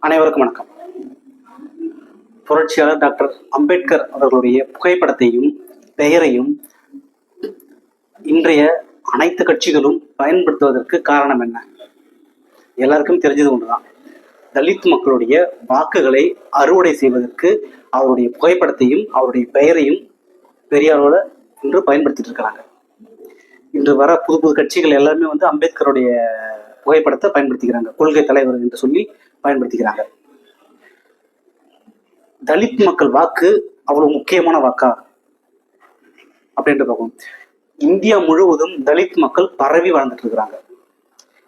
அனைவருக்கும் வணக்கம். புரட்சியாளர் டாக்டர் அம்பேத்கர் அவர்களுடைய புகைப்படத்தையும் பெயரையும் இன்றைய அனைத்து கட்சிகளும் பயன்படுத்துவதற்கு காரணம் என்ன? எல்லாருக்கும் தெரிஞ்சது ஒன்றுதான். தலித் மக்களுடைய வாக்குகளை அறுவடை செய்வதற்கு அவருடைய புகைப்படத்தையும் அவருடைய பெயரையும் பெரிய அளவில் இன்று பயன்படுத்திட்டு இருக்கிறாங்க. இன்று வர புது புது கட்சிகள் எல்லாருமே வந்து அம்பேத்கருடைய புகைப்படத்தை பயன்படுத்திக்கிறாங்க. கொள்கை தலைவர் என்று சொல்லி பயன்படுத்திக்கிறாங்க. தலித் மக்கள் வாக்கு அவ்வளவு முக்கியமான வாக்கா? அப்படின்ட்டு பார்க்கும் இந்தியா முழுவதும் தலித் மக்கள் பரவி வாழ்ந்துட்டு இருக்கிறாங்க.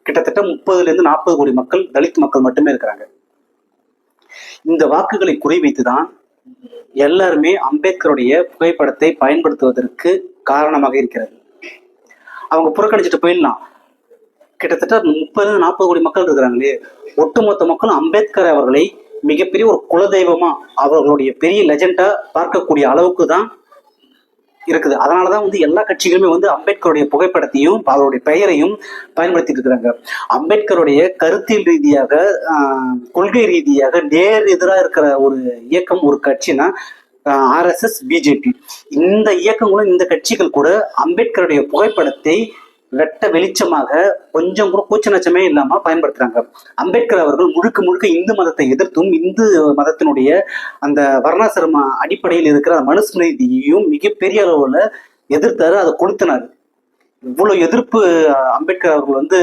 கிட்டத்தட்ட முப்பதுல இருந்து நாற்பது கோடி மக்கள் தலித் மக்கள் மட்டுமே இருக்கிறாங்க. இந்த வாக்குகளை குறிவைத்து வைத்துதான் எல்லாருமே அம்பேத்கருடைய புகைப்படத்தை பயன்படுத்துவதற்கு காரணமாக இருக்கிறது. அவங்க புறக்கணிச்சிட்டு போயிடலாம். கிட்டத்தட்ட முப்பது நாற்பது கோடி மக்கள் இருக்கிறாங்களே. ஒட்டுமொத்த மக்களும் அம்பேத்கர் அவர்களை மிகப்பெரிய ஒரு குலதெய்வமா அவர்களுடைய பெரிய லெஜெண்டா பார்க்கக்கூடிய அளவுக்கு தான் இருக்குது. அதனாலதான் வந்து எல்லா கட்சிகளுமே வந்து அம்பேத்கருடைய புகைப்படத்தையும் அவருடைய பெயரையும் பயன்படுத்திட்டு இருக்கிறாங்க. அம்பேத்கருடைய கருத்தியல் ரீதியாக கொள்கை ரீதியாக நேர் எதிராக இருக்கிற ஒரு இயக்கம் ஒரு கட்சினா ஆர்எஸ்எஸ் பிஜேபி இந்த இயக்கங்களும் இந்த கட்சிகள் கூட அம்பேத்கருடைய புகைப்படத்தை வெட்ட வெளிச்சமாக கொஞ்சம் கூட கூச்ச நச்சமே இல்லாம பயன்படுத்துறாங்க. அம்பேத்கர் அவர்கள் முழுக்க முழுக்க இந்து மதத்தை எதிர்த்தும் இந்து மதத்தினுடைய அந்த வர்ணாசிரம அடிப்படையில் இருக்கிற மனுஸ்மிருதியையும் மிகப்பெரிய அளவுல எதிர்த்தாரு அதை கொளுத்தினாரு. இவ்வளவு எதிர்ப்பு அம்பேத்கர் அவர்கள் வந்து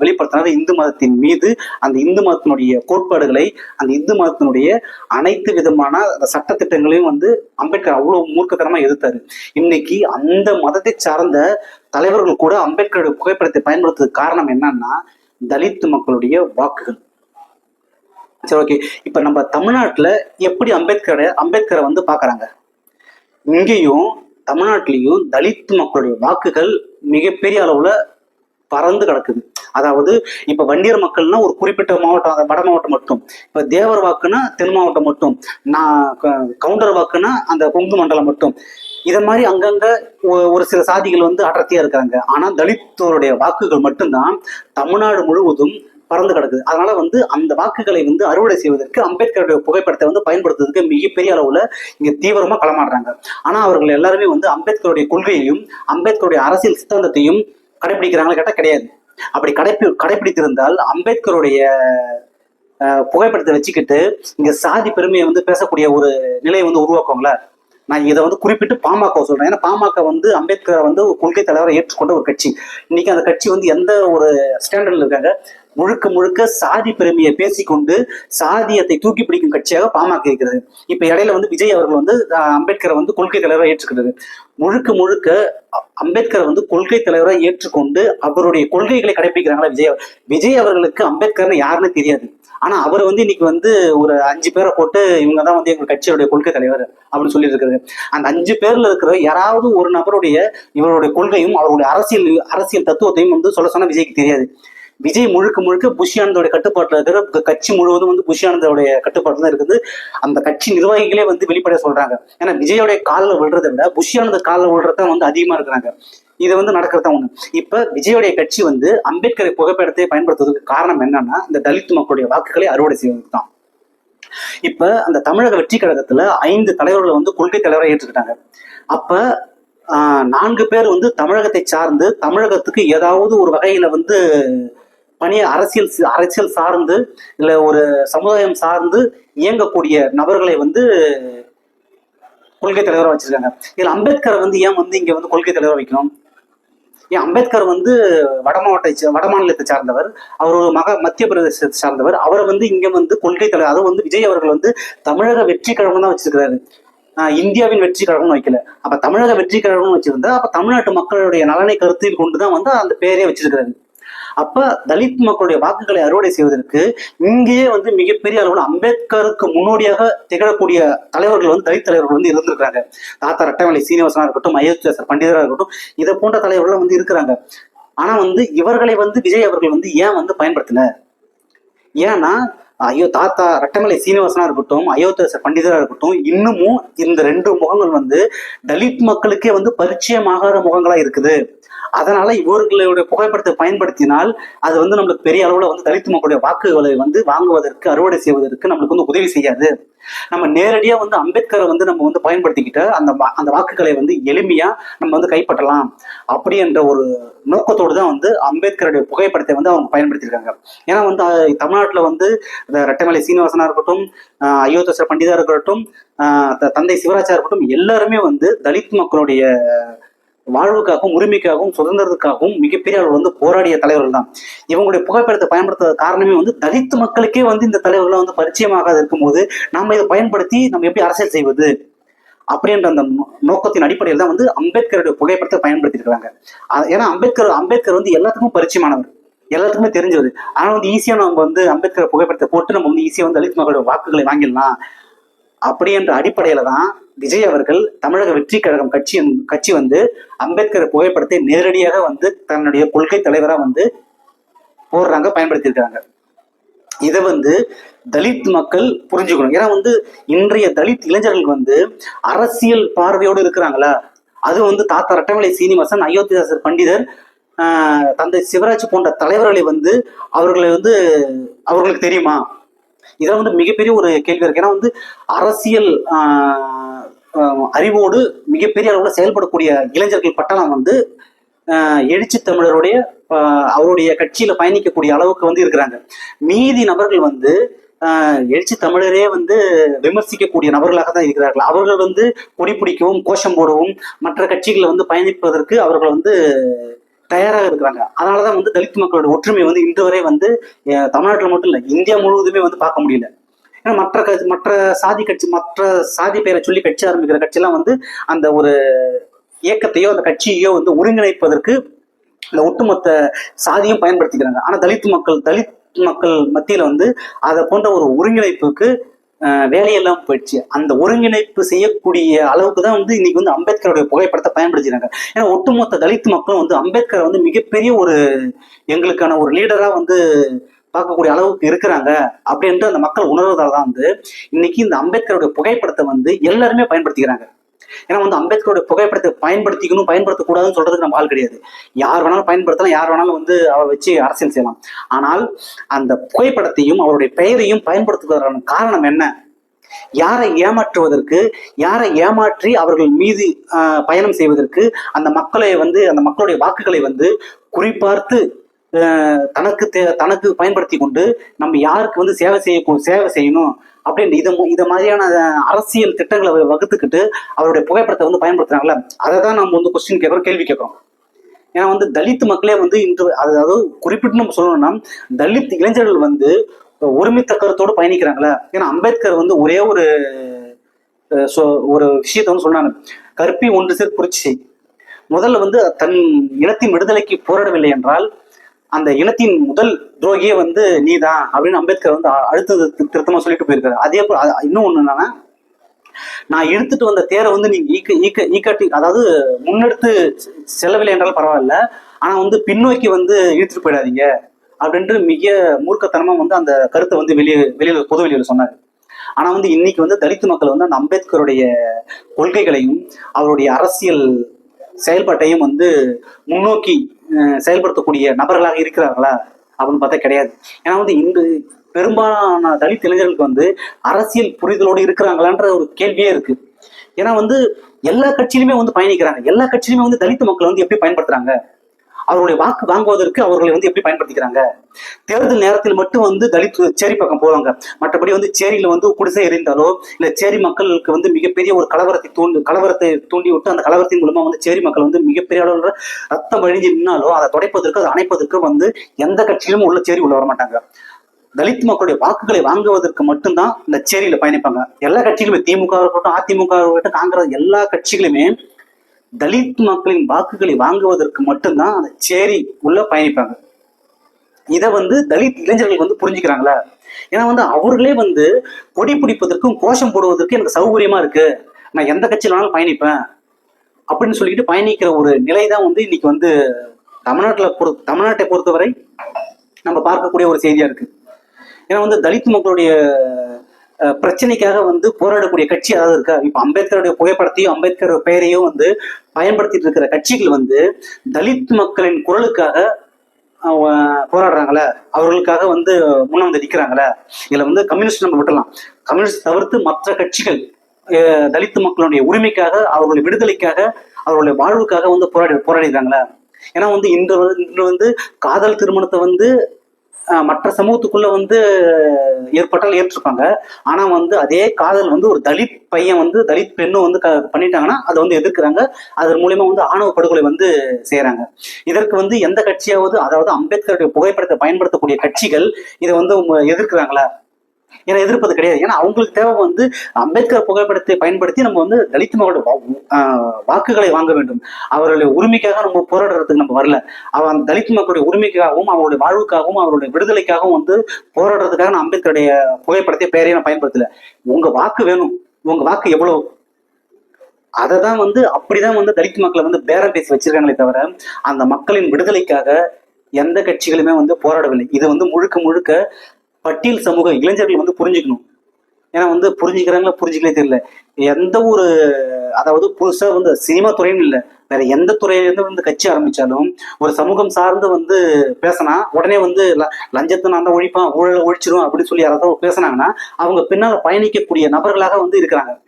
வெளிப்படுத்தினார் இந்து மதத்தின் மீது. அந்த இந்து மதத்தினுடைய கோட்பாடுகளை அந்த இந்து மதத்தினுடைய அனைத்து விதமான அந்த சட்டத்திட்டங்களையும் வந்து அம்பேத்கர் அவ்வளவு மூர்க்கத்தனமா எதிர்த்தாரு. இன்னைக்கு அந்த மதத்தை சார்ந்த தலைவர்கள் கூட அம்பேத்கருடைய புகைப்படத்தை பயன்படுத்துறதுக்கு காரணம் என்னன்னா தலித் மக்களுடைய வாக்குகள். சரி ஓகே. இப்ப நம்ம தமிழ்நாட்டுல எப்படி அம்பேத்கரை அம்பேத்கரை வந்து பாக்குறாங்க இங்கேயும் தமிழ்நாட்டிலையும் தலித் மக்களுடைய வாக்குகள் மிகப்பெரிய அளவுல பறந்து கிடக்குது. அதாவது இப்ப வண்டியர் மக்கள்னா ஒரு குறிப்பிட்ட மாவட்டம் வட மாவட்டம் மட்டும். இப்ப தேவர் வாக்குனா தென் மாவட்டம் மட்டும். நான் கவுண்டர் வாக்குனா அந்த கொங்கு மண்டலம் மட்டும். இதை மாதிரி அங்கங்க ஒரு சில சாதிகள் வந்து அடர்த்தியா இருக்காங்க. ஆனா தலித்தோருடைய வாக்குகள் மட்டும்தான் தமிழ்நாடு முழுவதும் பறந்து கிடக்குது. அதனால வந்து அந்த வாக்குகளை வந்து அறுவடை செய்வதற்கு அம்பேத்கருடைய புகைப்படத்தை வந்து பயன்படுத்துவதற்கு மிகப்பெரிய அளவுல இங்க தீவிரமா களமாடுறாங்க. ஆனா அவர்கள் எல்லாருமே வந்து அம்பேத்கருடைய கொள்கையையும் அம்பேத்கருடைய அரசியல் சித்தாந்தத்தையும் கடைபிடிக்கிறாங்களா கேட்டால் கிடையாது. அப்படி கடைப்பி கடைபிடித்திருந்தால் அம்பேத்கருடைய புகைப்படத்தை வச்சுக்கிட்டு இங்க சாதி பெருமையை வந்து பேசக்கூடிய ஒரு நிலையை வந்து உருவாக்குவாங்களா? நான் இதை வந்து குறிப்பிட்டு பாமக சொல்றேன். ஏன்னா பாமக வந்து அம்பேத்கரை வந்து ஒரு கொள்கை தலைவரை ஏற்றுக்கொண்ட ஒரு கட்சி. இன்னைக்கு அந்த கட்சி வந்து எந்த ஒரு ஸ்டாண்டர்ட்ல இருக்காங்க? முழுக்க முழுக்க சாதி பெருமையை பேசிக்கொண்டு சாதியத்தை தூக்கி பிடிக்கும் கட்சியாக பாமக இருக்கிறது. இப்ப இடையில வந்து விஜய் அவர்கள் வந்து அம்பேத்கரை வந்து கொள்கை தலைவராக ஏற்றுக்கிறது. முழுக்க முழுக்க அம்பேத்கரை வந்து கொள்கை தலைவராக ஏற்றுக்கொண்டு அவருடைய கொள்கைகளை கடைபிடிக்கிறாங்களா விஜய் விஜய் அவர்களுக்கு அம்பேத்கர்னு யாருன்னு தெரியாது. ஆனா அவர் வந்து இன்னைக்கு வந்து ஒரு அஞ்சு பேரை போட்டு இவங்க தான் வந்து எங்க கட்சியுடைய கொள்கை தலைவர் அப்படின்னு சொல்லி இருக்காரு அந்த அஞ்சு பேர்ல இருக்கிற யாராவது ஒரு நபருடைய இவருடைய கொள்கையும் அவருடைய அரசியல் அரசியல் தத்துவத்தையும் வந்து சொல்ல சொன்னா விஜய்க்கு தெரியாது. விஜய் முழுக்க முழுக்க புஷியானந்தோட கட்டுப்பாட்டில் இருக்கிற கட்சி முழுவதும் வந்து புஷியானந்தோடைய கட்டுப்பாட்டில் தான் இருக்குது. அந்த கட்சி நிர்வாகிகளே வந்து வெளிப்படையா சொல்றாங்க. ஏன்னா விஜயோடைய காலில் விழுறதை விட புஷியானந்த காலில் விழுறதான் வந்து அதிகமா இருக்கிறாங்க. இது வந்து நடக்கிறது தான் ஒண்ணு. இப்ப விஜயோடைய கட்சி வந்து அம்பேத்கரை புகைப்படத்தை பயன்படுத்துவதற்கு காரணம் என்னன்னா இந்த தலித் மக்களுடைய வாக்குகளை அறுவடை செய்வதற்கு தான் இப்ப அந்த தமிழக வெற்றி கழகத்துல ஐந்து தலைவர்களை வந்து கொள்கை தலைவரை ஏற்றுக்கிட்டாங்க. அப்ப நான்கு பேர் வந்து தமிழகத்தை சார்ந்து தமிழகத்துக்கு ஏதாவது ஒரு வகையில வந்து பணிய அரசியல் அரசியல் சார்ந்து இல்லை ஒரு சமுதாயம் சார்ந்து இயங்கக்கூடிய நபர்களை வந்து கொள்கை தலைவராக வச்சிருக்காங்க. இதில் அம்பேத்கர் வந்து ஏன் வந்து இங்கே வந்து கொள்கை தலைவராக வைக்கணும்? ஏன் அம்பேத்கர் வந்து வட மாவட்ட வட மாநிலத்தை சார்ந்தவர் அவர் ஒரு மக மத்திய பிரதேசத்தை சார்ந்தவர் அவரை வந்து இங்க வந்து கொள்கை தலைவர் அதுவும் வந்து விஜய் அவர்கள் வந்து தமிழக வெற்றி கழகம் தான் வச்சிருக்கிறாரு. இந்தியாவின் வெற்றி கழகம்னு வைக்கல. அப்ப தமிழக வெற்றி கழகம்னு வச்சிருந்தா அப்ப தமிழ்நாட்டு மக்களுடைய நலனை கருத்தில் கொண்டுதான் வந்து அந்த பேரே வச்சிருக்கிறாரு. அப்ப தலித் மக்களுடைய வாக்குகளை அறுவடை செய்வதற்கு இங்கேயே வந்து மிகப்பெரிய அளவில் அம்பேத்கருக்கு முன்னோடியாக திகழக்கூடிய தலைவர்கள் வந்து தலித் தலைவர்கள் வந்து இருந்திருக்கிறாங்க. தாத்தா ரட்டமலை சீனிவாசனா இருக்கட்டும் அயோத்தியாசர் பண்டிதராக இருக்கட்டும் இதை போன்ற தலைவர்கள் வந்து இருக்கிறாங்க. ஆனா வந்து இவர்களை வந்து விஜய் அவர்கள் வந்து ஏன் வந்து பயன்படுத்தின ஏன்னா ஐயோ தாத்தா ரட்டமலை சீனிவாசனா இருக்கட்டும் அயோத்தியாசர் பண்டிதரா இருக்கட்டும் இன்னமும் இந்த ரெண்டு முகங்கள் வந்து தலித் மக்களுக்கே வந்து பரிச்சயமாகாத முகங்களா இருக்குது. அதனால இவர்களுடைய புகைப்படத்தை பயன்படுத்தினால் அது வந்து நம்மளுக்கு பெரிய அளவுல வந்து தலித் மக்களுடைய வாக்குகளை வந்து வாங்குவதற்கு அறுவடை செய்வதற்கு நம்மளுக்கு வந்து உதவி செய்யாது. நம்ம நேரடியா வந்து அம்பேத்கரை வந்து நம்ம வந்து பயன்படுத்திக்கிட்டு அந்த அந்த வாக்குகளை வந்து எளிமையா நம்ம வந்து கைப்பற்றலாம் அப்படி என்ற ஒரு நோக்கத்தோடு தான் வந்து அம்பேத்கருடைய புகைப்படத்தை வந்து அவங்க பயன்படுத்தியிருக்காங்க. ஏன்னா வந்து தமிழ்நாட்டில் வந்து இந்த ரெட்டமலை சீனிவாசனா இருக்கட்டும் அஹ், பண்டிதா இருக்கட்டும் த- தந்தை சிவராஜா இருக்கட்டும் எல்லாருமே வந்து தலித் மக்களுடைய வாழ்வுக்காகவும் உரிமைக்காகவும் சுதந்திரத்துக்காகவும் மிகப்பெரிய அளவில் வந்து போராடிய தலைவர்கள் தான் இவங்களுடைய புகைப்படத்தை பயன்படுத்த காரணமே வந்து தலித்து மக்களுக்கே வந்து இந்த தலைவர்கள் வந்து பரிச்சயமாகாது இருக்கும்போது நாம இதை பயன்படுத்தி நம்ம எப்படி அரசியல் செய்வது? அப்படின்ற அந்த நோக்கத்தின் அடிப்படையில் தான் வந்து அம்பேத்கருடைய புகைப்படத்தை பயன்படுத்தியிருக்கிறாங்க. அ- ஏன்னா அம்பேத்கர் அம்பேத்கர் வந்து எல்லாத்துக்கும் பரிச்சயமானவர். எல்லாத்துக்குமே தெரிஞ்சவர். ஆனா வந்து ஈஸியா நம்ம வந்து அம்பேத்கர் புகைப்படத்தை போட்டு நம்ம வந்து ஈஸியா வந்து தலித் மக்களுடைய வாக்குகளை வாங்கிடலாம். அப்படி என்ற அடிப்படையில தான் விஜய் அவர்கள் தமிழக வெற்றி கழகம் கட்சி கட்சி வந்து அம்பேத்கர் புகைப்படத்தை நேரடியாக வந்து தன்னுடைய கொள்கை தலைவரா வந்து போடுறாங்க பயன்படுத்தியிருக்காங்க இதை வந்து தலித் மக்கள் புரிஞ்சுக்கணும். ஏன்னா வந்து இன்றைய தலித் இளைஞர்கள் வந்து அரசியல் பார்வையோடு இருக்கிறாங்களா? அது வந்து தாத்தா ரட்டமலை சீனிவாசன் அயோத்திதாசர் பண்டிதர் தந்தை சிவராஜ் போன்ற தலைவர்களை வந்து அவர்களை வந்து அவர்களுக்கு தெரியுமா? இதை வந்து மிகப்பெரிய ஒரு கேள்வி இருக்கு. ஏன்னா வந்து அரசியல் ஆஹ், அறிவோடு மிகப்பெரிய அளவில் செயல்படக்கூடிய இளைஞர்கள் பட்டணம் வந்து எழுச்சி தமிழருடைய அவருடைய கட்சியில பயணிக்கக்கூடிய அளவுக்கு வந்து இருக்கிறாங்க. மீதி நபர்கள் வந்து எழுச்சி தமிழரே வந்து விமர்சிக்கக்கூடிய நபர்களாக தான் இருக்கிறார்கள். அவர்கள் வந்து கொடி பிடிக்கவும் கோஷம் போடவும் மற்ற கட்சிகளை வந்து பயணிப்பதற்கு அவர்கள் வந்து தயாராக இருக்கிறாங்க. அதனாலதான் வந்து தலித் மக்களோட ஒற்றுமை வந்து இன்று வரை வந்து தமிழ்நாட்டில் மட்டும் இல்லை இந்தியா முழுவதுமே வந்து பார்க்க முடியல. ஏன்னா மற்ற கட்சி மற்ற சாதி கட்சி மற்ற சாதி பெயரை சொல்லி கட்சி ஆரம்பிக்கிற கட்சியெல்லாம் வந்து அந்த ஒரு இயக்கத்தையோ அந்த கட்சியையோ வந்து ஒருங்கிணைப்பதற்கு இந்த ஒட்டுமொத்த சாதியும் பயன்படுத்திக்கிறாங்க. ஆனா தலித் மக்கள் தலித் மக்கள் மத்தியில வந்து அதை போன்ற ஒரு ஒருங்கிணைப்புக்கு வேலையெல்லாம் போயிடுச்சு. அந்த ஒருங்கிணைப்பு செய்யக்கூடிய அளவுக்கு தான் வந்து இன்னைக்கு வந்து அம்பேத்கருடைய புகைப்படத்தை பயன்படுத்தினாங்க ஏன்னா ஒட்டுமொத்த தலித் மக்களும் வந்து அம்பேத்கரை வந்து மிகப்பெரிய ஒரு எங்களுக்கான ஒரு லீடரா வந்து பார்க்கக்கூடிய அளவுக்கு இருக்கிறாங்க அப்படின்ட்டு அந்த மக்கள் உணர்வதால் தான் வந்து இன்னைக்கு இந்த அம்பேத்கருடைய புகைப்படத்தை வந்து எல்லாருமே பயன்படுத்திக்கிறாங்க. ஏன்னா வந்து அம்பேத்கருடைய புகைப்படத்தை பயன்படுத்திக்கணும் பயன்படுத்தக்கூடாதுன்னு சொல்றதுக்கு நம்ம ஆள் கிடையாது. யார் வேணாலும் பயன்படுத்தலாம் யார் வேணாலும் வந்து அவ வச்சு அரசியல் செய்யலாம். ஆனால் அந்த புகைப்படத்தையும் அவருடைய பெயரையும் பயன்படுத்துவதற்கான காரணம் என்ன? யாரை ஏமாற்றுவதற்கு யாரை ஏமாற்றி அவர்கள் மீது பயணம் செய்வதற்கு அந்த மக்களை வந்து அந்த மக்களுடைய வாக்குகளை வந்து குறிப்பார்த்து தனக்கு தே- தனக்கு பயன்படுத்தி கொண்டு நம்ம யாருக்கு வந்து சேவை செய்ய சேவை செய்யணும் அப்படின்னு இதை இதை மாதிரியான அரசியல் திட்டங்களை வகுத்துக்கிட்டு அவருடைய புகைப்படத்தை வந்து பயன்படுத்துறாங்கல்ல அதை தான் நம்ம வந்து கொஸ்டின் கேட்குறோம் கேள்வி கேட்குறோம். ஏன்னா வந்து தலித் மக்களே வந்து இன்று அதாவது குறிப்பிட்டு நம்ம சொல்லணும்னா தலித் இளைஞர்கள் வந்து ஒருமித்த கருத்தோடு பயணிக்கிறாங்களா ஏன்னா அம்பேத்கர் வந்து ஒரே ஒரு ஒரு விஷயத்த வந்து சொன்னாங்க கருப்பி ஒன்று சேர் புரட்சி செய். முதல்ல வந்து தன் இனத்தின் விடுதலைக்கு போராடவில்லை என்றால் அந்த இனத்தின் முதல் துரோகியே வந்து நீதான் அப்படின்னு அம்பேத்கர் வந்து அடுத்தது திருத்தமா சொல்லிட்டு போயிருக்காரு. அதே போல இன்னும் ஒண்ணு என்னன்னா நான் எடுத்துட்டு வந்த தேரை வந்து நீங்க ஈக்க ஈக்க ஈக்காட்டி அதாவது முன்னெடுத்து செ- செல்லவில்லை என்றாலும் பரவாயில்ல ஆனா வந்து பின்னோக்கி வந்து இழுத்துட்டு போயிடாதீங்க அப்படின்ட்டு மிக மூர்க்கத்தனமா வந்து அந்த கருத்தை வந்து வெளியே வெளியில பொது வெளியில சொன்னாரு. ஆனா வந்து இன்னைக்கு வந்து தலித்து மக்கள் வந்து அந்த அம்பேத்கருடைய கொள்கைகளையும் அவருடைய அரசியல் செயல்பாட்டையும் வந்து முன்னோக்கி அஹ், செயல்படுத்தக்கூடிய நபர்களாக இருக்கிறார்களா அப்படின்னு பார்த்தா கிடையாது. ஏன்னா வந்து இன்று பெரும்பாலான தலித் இளைஞர்களுக்கு வந்து அரசியல் புரிதலோடு இருக்கிறாங்களான்ற ஒரு கேள்வியே இருக்கு. ஏன்னா வந்து எல்லா கட்சியிலுமே வந்து பயணிக்கிறாங்க. எல்லா கட்சியிலுமே வந்து தலித் மக்களை வந்து எப்படி பயன்படுத்துறாங்க? அவருடைய வாக்கு வாங்குவதற்கு அவர்களை வந்து எப்படி பயன்படுத்திக்கிறாங்க? தேர்தல் நேரத்தில் மட்டும் வந்து தலித் சேரி பக்கம் போவாங்க. மற்றபடி வந்து சேரியில வந்து குடிசை எறிந்தாலோ இல்ல சேரி மக்களுக்கு வந்து மிகப்பெரிய ஒரு கலவரத்தை தூண்டு கலவரத்தை தூண்டி விட்டு அந்த கலவரத்தின் மூலமா வந்து சேரி மக்கள் வந்து மிகப்பெரிய அளவில் ரத்தம் வழிஞ்சு நின்னாலோ அதை துடைப்பதற்கு அதை அணைப்பதற்கு வந்து எந்த கட்சியிலும் உள்ள சேரி உள்ள வர மாட்டாங்க தலித் மக்களுடைய வாக்குகளை வாங்குவதற்கு மட்டும்தான் இந்த சேரியில பயணிப்பாங்க. எல்லா கட்சிகளுமே திமுக இருக்கட்டும் அதிமுக இருக்கட்டும் காங்கிரஸ் எல்லா கட்சிகளுமே தலித் மக்களின் வாக்குகளை வாங்குவதற்கு மட்டும்தான் அந்த சேரி உள்ள பயணிப்பாங்க. இதை வந்து தலித் இளைஞர்கள் வந்து புரிஞ்சுக்கிறாங்களா? ஏன்னா வந்து அவர்களே வந்து கொடி பிடிப்பதற்கும் கோஷம் போடுவதற்கும் எனக்கு சௌகரியமா இருக்கு. நான் எந்த கட்சியில் வேணாலும் பயணிப்பேன். அப்படின்னு சொல்லிட்டு பயணிக்கிற ஒரு நிலை தான் வந்து இன்னைக்கு வந்து தமிழ்நாட்டில் பொறு தமிழ்நாட்டை பொறுத்தவரை நம்ம பார்க்கக்கூடிய ஒரு செய்தியா இருக்கு. ஏன்னா வந்து தலித் மக்களுடைய பிரச்சனைக்காக வந்து போராடக்கூடிய கட்சி ஏதாவது இருக்கா இப்ப அம்பேத்கருடைய புகைப்படத்தையும் அம்பேத்கர் பெயரையும் வந்து பயன்படுத்திட்டு இருக்கிற கட்சிகள் வந்து தலித் மக்களின் குரலுக்காக போராடுறாங்களே அவர்களுக்காக வந்து முன்ன வந்து நிற்கிறாங்களே இதுல வந்து கம்யூனிஸ்ட் நம்ம விட்டலாம் கம்யூனிஸ்ட் தவிர்த்து மற்ற கட்சிகள் தலித்து மக்களுடைய உரிமைக்காக அவர்களுடைய விடுதலைக்காக அவர்களுடைய வாழ்வுக்காக வந்து போராடி போராடிடுறாங்களே ஏன்னா வந்து இன்று வந்து- இன்று வந்து காதல் திருமணத்தை வந்து மற்ற சமூகத்துக்குள்ள வந்து ஏற்பட்டால் ஏற்றிருப்பாங்க ஆனா வந்து அதே காதல் வந்து ஒரு தலித் பையன் வந்து தலித் பெண்ணும் வந்து க- பண்ணிட்டாங்கன்னா அதை வந்து எதிர்க்கிறாங்க. அதன் மூலியமா வந்து ஆணவ படுகொலை வந்து செய்யறாங்க இதற்கு வந்து எந்த கட்சியாவது அதாவது அம்பேத்கருடைய புகைப்படத்தை பயன்படுத்தக்கூடிய கட்சிகள் இதை வந்து எதிர்க்கிறாங்களா? ஏன்னா எதிர்ப்பது கிடையாது. ஏன்னா அவங்களுக்கு தேவை வந்து அம்பேத்கர் புகைப்படத்தை பயன்படுத்தி நம்ம வந்து தலித் மக்களோட வா- ஆஹ் வாக்குகளை வாங்க வேண்டும். அவர்களுடைய உரிமைக்காக நம்ம போராடுறதுக்கு நம்ம வரல. அவ அந்த தலித் மக்களுடைய உரிமைக்காகவும் அவருடைய வாழ்வுக்காகவும் அவருடைய விடுதலைக்காகவும் வந்து போராடுறதுக்காக நான் அம்பேத்கருடைய புகைப்படத்தை பெயரையும் நான் பயன்படுத்தல. உங்க வாக்கு வேணும். உங்க வாக்கு எவ்வளவு? அதை தான் வந்து அப்படிதான் வந்து தலித் மக்களை வந்து பேரம் பேசி வச்சிருக்காங்களே தவிர அந்த மக்களின் விடுதலைக்காக எந்த கட்சிகளுமே வந்து போராடவில்லை. இது வந்து முழுக்க முழுக்க பட்டியல் சமூக இளைஞர்கள் வந்து புரிஞ்சுக்கணும். ஏன்னா வந்து புரிஞ்சுக்கிறாங்களா புரிஞ்சுக்கலே தெரியல. எந்த ஒரு அதாவது புதுசாக வந்து சினிமா துறைன்னு இல்லை. வேற எந்த துறையிலேருந்து வந்து கட்சி ஆரம்பித்தாலும் ஒரு சமூகம் சார்ந்து வந்து பேசினா உடனே வந்து ல- லஞ்சத்தை நான் தான் ஒழிப்பான் ஊழலை ஒழிச்சிடும் அப்படின்னு சொல்லி யாராவது பேசினாங்கன்னா அவங்க பின்னால் பயணிக்கக்கூடிய நபர்களாக வந்து இருக்கிறாங்க.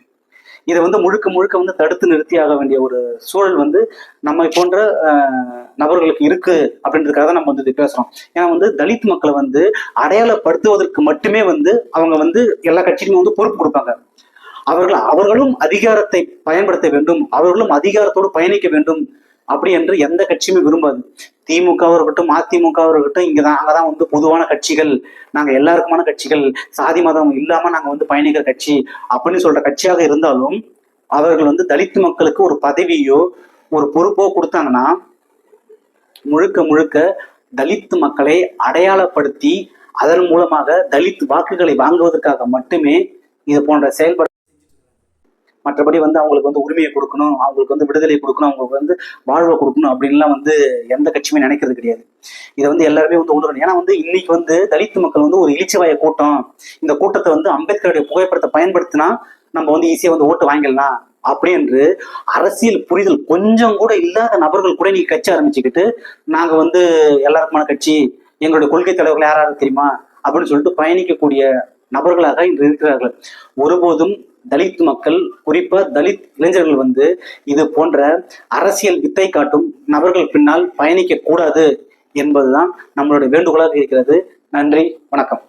இதை வந்து முழுக்க முழுக்க வந்து தடுத்து நிறுத்தியாக வேண்டிய ஒரு சூழல் வந்து நம்மை போன்ற அஹ், நபர்களுக்கு இருக்கு அப்படின்றதுக்காக தான் நம்ம வந்து இது பேசுறோம். ஏன்னா வந்து தலித் மக்களை வந்து அடையாளப்படுத்துவதற்கு மட்டுமே வந்து அவங்க வந்து எல்லா கட்சியுமே வந்து பொறுப்பு கொடுப்பாங்க. அவர்கள் அவர்களும் அதிகாரத்தை பயன்படுத்த வேண்டும். அவர்களும் அதிகாரத்தோடு பயணிக்க வேண்டும். அப்படி என்று எந்த கட்சியுமே விரும்பாது. திமுகவும் இருக்கட்டும் அதிமுகவும் இருக்கட்டும் இங்கதான் அங்கதான் வந்து பொதுவான கட்சிகள் நாங்க எல்லாருக்குமான கட்சிகள் சாதி மதம் இல்லாம நாங்க வந்து பயணிக்கிற கட்சி அப்படின்னு சொல்ற கட்சியாக இருந்தாலும் அவர்கள் வந்து தலித்து மக்களுக்கு ஒரு பதவியோ ஒரு பொறுப்போ கொடுத்தாங்கன்னா முழுக்க முழுக்க தலித்து மக்களை அடையாளப்படுத்தி அதன் மூலமாக தலித் வாக்குகளை வாங்குவதற்காக மட்டுமே இது போன்ற செயல்பாடு மற்றபடி வந்து அவங்களுக்கு வந்து உரிமையை கொடுக்கணும் அவங்களுக்கு வந்து விடுதலை கொடுக்கணும் அவங்களுக்கு வந்து வாழ்வை கொடுக்கணும் அப்படின்லாம் வந்து எந்த கட்சியுமே நினைக்கிறது கிடையாது. இதை வந்து எல்லாருமே வந்து உணரணும். ஏன்னா வந்து இன்னைக்கு வந்து தலித்து மக்கள் வந்து ஒரு இழிச்சவாய கூட்டம். இந்த கூட்டத்தை வந்து அம்பேத்கருடைய புகைப்படத்தை பயன்படுத்தினா நம்ம வந்து ஈஸியாக வந்து ஓட்டு வாங்கிடலாம். அப்படி என்று அரசியல் புரிதல் கொஞ்சம் கூட இல்லாத நபர்கள் கூட நீங்க கட்சி ஆரம்பிச்சுக்கிட்டு நாங்க வந்து எல்லாருக்குமான கட்சி எங்களுடைய கொள்கை தலைவர்கள் யாராவது தெரியுமா? அப்படின்னு சொல்லிட்டு பயணிக்கக்கூடிய நபர்களாக இன்று இருக்கிறார்கள். ஒருபோதும் தலித் மக்கள் குறிப்பா தலித் இளைஞர்கள் வந்து இது போன்ற அரசியல் வித்தை காட்டும் நபர்கள் பின்னால் பயணிக்க கூடாது என்பதுதான் நம்மளுடைய வேண்டுகோளாக இருக்கிறது. நன்றி வணக்கம்.